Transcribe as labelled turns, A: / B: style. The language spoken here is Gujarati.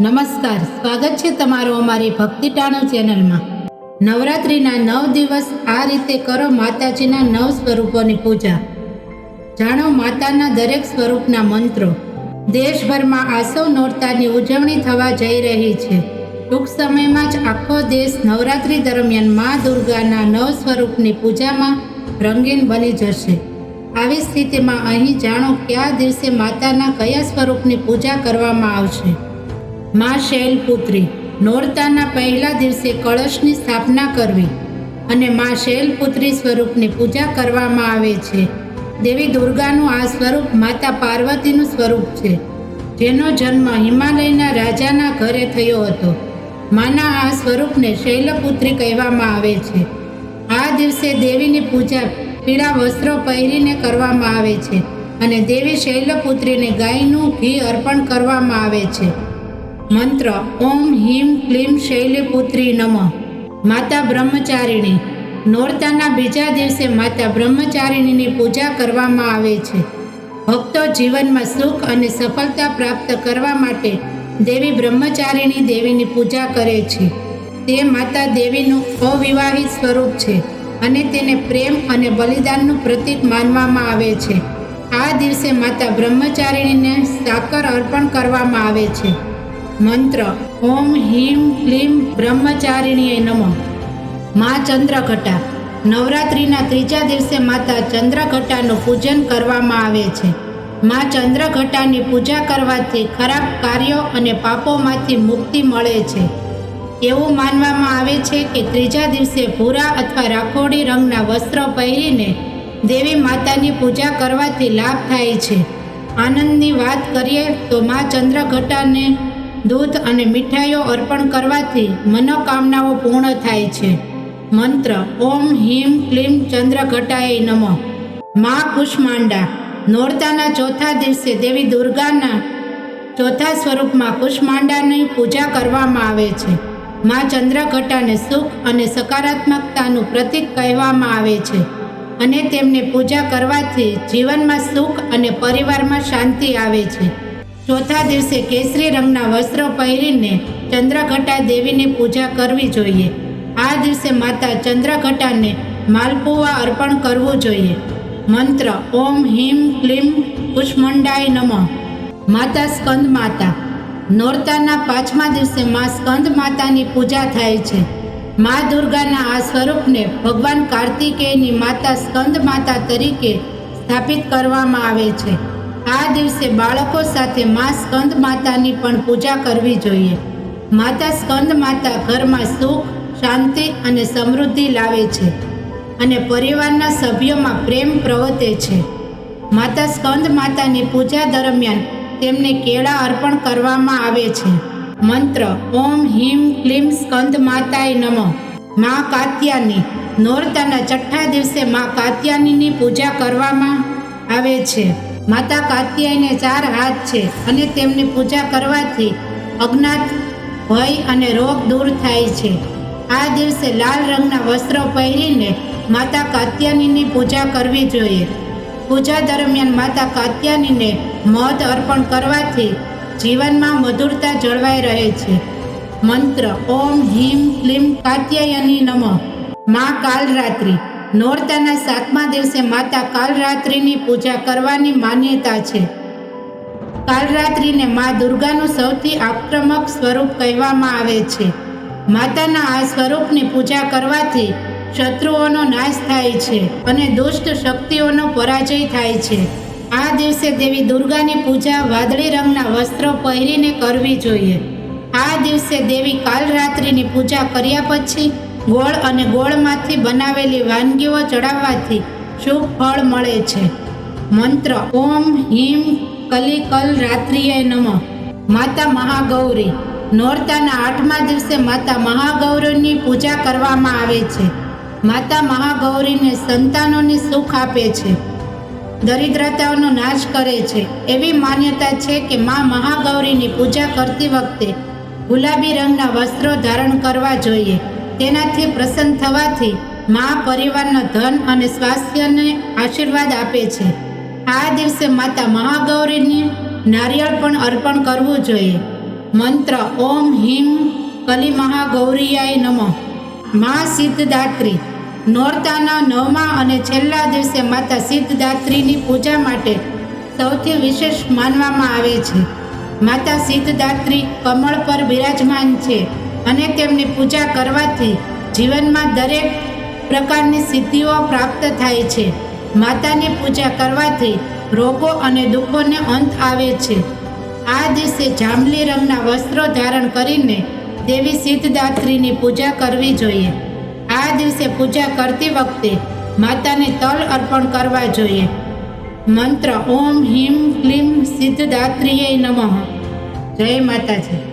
A: નમસ્કાર, સ્વાગત છે તમારું અમારી ભક્તિ ટાણું ચેનલમાં. નવરાત્રિના નવ દિવસ આ રીતે કરો માતાજીના નવ સ્વરૂપોની પૂજા. જાણો માતાના દરેક સ્વરૂપના મંત્રો. દેશભરમાં આસવ નોરતાની ઉજવણી થવા જઈ રહી છે. ટૂંક સમયમાં જ આખો દેશ નવરાત્રિ દરમિયાન મા દુર્ગાના નવ સ્વરૂપની પૂજામાં રંગીન બની જશે. આવી સ્થિતિમાં અહીં જાણો કયા દિવસે માતાના કયા સ્વરૂપની પૂજા કરવામાં આવશે. માં શૈલપુત્રી નોરતાના પહેલા દિવસે કળશની સ્થાપના કરવી અને માં શૈલપુત્રી સ્વરૂપની પૂજા કરવામાં આવે છે. દેવી દુર્ગાનું આ સ્વરૂપ માતા પાર્વતીનું સ્વરૂપ છે. જેનો જન્મ હિમાલયના રાજાના ઘરે થયો હતો. માના આ સ્વરૂપને શૈલપુત્રી કહેવામાં આવે છે. આ દિવસે દેવીની પૂજા પીળા વસ્ત્રો પહેરીને કરવામાં આવે છે અને દેવી શૈલપુત્રીને ગાયનું ઘી અર્પણ કરવામાં આવે છે. મંત્ર, ઓમ હિમ ક્લીમ શૈલપુત્રી નમઃ. માતા બ્રહ્મચારિણી. નોરતાના બીજા દિવસે માતા બ્રહ્મચારિણીની પૂજા કરવામાં આવે છે. ભક્તો જીવનમાં સુખ અને સફળતા પ્રાપ્ત કરવા માટે દેવી બ્રહ્મચારિણી દેવીની પૂજા કરે છે. તે માતા દેવીનું અવિવાહિત સ્વરૂપ છે અને તેને પ્રેમ અને બલિદાનનું પ્રતીક માનવામાં આવે છે. આ દિવસે માતા બ્રહ્મચારિણીને સાકર અર્પણ કરવામાં આવે છે. મંત્ર, ઓમ હિમ ક્લીમ બ્રહ્મચારિણીએ નમઃ. મા ચંદ્રઘટા, નવરાત્રિના ત્રીજા દિવસે માતા ચંદ્રઘટાનું પૂજન કરવામાં આવે છે. મા ચંદ્રઘટાની પૂજા કરવાથી ખરાબ કાર્યો અને પાપોમાંથી મુક્તિ મળે છે. એવું માનવામાં આવે છે કે ત્રીજા દિવસે ભૂરા અથવા રાખોડી રંગના વસ્ત્ર પહેરીને દેવી માતાની પૂજા કરવાથી લાભ થાય છે. આનંદની વાત કરીએ તો મા ચંદ્રઘટાને દૂધ અને મીઠાઈઓ અર્પણ કરવાથી મનોકામનાઓ પૂર્ણ થાય છે. મંત્ર ઓમ હિમ ક્લીમ ચંદ્રઘટાય નમઃ. મા કુષ્માંડા. નોરતાના ચોથા દિવસે દેવી દુર્ગાના ચોથા સ્વરૂપમાં કુષ્માંડાની પૂજા કરવામાં આવે છે. મા ચંદ્રઘટાને સુખ અને સકારાત્મકતાનું પ્રતીક કહેવામાં આવે છે અને તેમને પૂજા કરવાથી જીવનમાં સુખ અને પરિવારમાં શાંતિ આવે છે. ચોથા દિવસે કેસરી રંગના વસ્ત્રો પહેરીને ચંદ્રઘટા દેવીની પૂજા કરવી જોઈએ. આ દિવસે માતા ચંદ્રઘટાને માલપુવા અર્પણ કરવું જોઈએ. મંત્ર ઓમ હિમ ક્લીમ કુષ્મંડાય નમઃ. માતા સ્કંદ માતા. નોરતાના પાંચમા દિવસે મા સ્કંદ માતાની પૂજા થાય છે. મા દુર્ગાના આ સ્વરૂપને ભગવાન કાર્તિકેયની માતા સ્કંદ માતા તરીકે સ્થાપિત કરવામાં આવે છે. આ દિવસે બાળકો સાથે મા સ્કંદ માતાની પણ પૂજા કરવી જોઈએ. માતા સ્કંદ માતા ઘરમાં સુખ, શાંતિ અને સમૃદ્ધિ લાવે છે અને પરિવારના સભ્યોમાં પ્રેમ પ્રવર્તે છે. માતા સ્કંદ માતાની પૂજા દરમિયાન તેમને કેળા અર્પણ કરવામાં આવે છે. મંત્ર ઓમ હિમ ક્લીમ સ્કંદ માતાય નમઃ. મા કાત્યાની નોરતાના છઠ્ઠા દિવસે મા કાત્યાનીની પૂજા કરવામાં આવે છે. માતા કાત્યાયને ચાર હાથ છે અને તેમની પૂજા કરવાથી અજ્ઞાત ભય અને રોગ દૂર થાય છે. આ દિવસે લાલ રંગના વસ્ત્રો પહેરીને માતા કાત્યાનીની પૂજા કરવી જોઈએ. પૂજા દરમિયાન માતા કાત્યાનીને મધ અર્પણ કરવાથી જીવનમાં મધુરતા જળવાઈ રહે છે. મંત્ર ઓમ હિમ ક્લીમ, કાત્યાયની નમઃ. મા કાલરાત્રિ. નોરતાના સાતમા દિવસે માતા કાલરાત્રિની પૂજા કરવાની માન્યતા છે. કાલરાત્રિને મા દુર્ગાનું સૌથી આક્રમક સ્વરૂપ કહેવામાં આવે છે. માતાના આ સ્વરૂપની પૂજા કરવાથી શત્રુઓનો નાશ થાય છે અને દુષ્ટ શક્તિઓનો પરાજય થાય છે. આ દિવસે દેવી દુર્ગાની પૂજા વાદળી રંગના વસ્ત્રો પહેરીને કરવી જોઈએ. આ દિવસે દેવી કાલરાત્રિની પૂજા કર્યા પછી ગોળ અને ગોળમાંથી બનાવેલી વાનગીઓ ચડાવવાથી શુભ ફળ મળે છે. મંત્ર ઓમ હિમ કલિકલ રાત્રિએ નમ. માતા મહાગૌરી. નોરતાના આઠમા દિવસે માતા મહાગૌરીની પૂજા કરવામાં આવે છે. માતા મહાગૌરીને સંતાનોની સુખ આપે છે. દરિદ્રતાઓનો નાશ કરે છે. એવી માન્યતા છે કે મા મહાગૌરીની પૂજા કરતી વખતે ગુલાબી રંગના વસ્ત્રો ધારણ કરવા જોઈએ. તેનાથી પ્રસન્ન થવાથી મા પરિવારના ધન અને સ્વાસ્થ્યને આશીર્વાદ આપે છે. આ દિવસે માતા મહાગૌરીને નારિયેળ પણ અર્પણ કરવું જોઈએ. મંત્ર ઓમ હિમ કલી મહાગૌરીયાય નમઃ. મા સિદ્ધદાત્રી. નોરતાના નવમા અને છેલ્લા દિવસે માતા સિદ્ધદાત્રીની પૂજા માટે સૌથી વિશેષ માનવામાં આવે છે. માતા સિદ્ધદાત્રી કમળ પર બિરાજમાન છે. અને તેમની પૂજા કરવાથી જીવનમાં દરેક પ્રકારની સિદ્ધિઓ પ્રાપ્ત થાય છે. માતાની પૂજા કરવાથી રોગો અને દુઃખોને અંત આવે છે. આ દિવસે જાંબલી રંગના વસ્ત્રો ધારણ કરીને દેવી સિદ્ધદાત્રીની પૂજા કરવી જોઈએ. આ દિવસે પૂજા કરતી વખતે માતાને તલ અર્પણ કરવા જોઈએ. મંત્ર ઓમ હિમ ક્લીમ સિદ્ધદાત્રીય નમઃ. જય માતાજી.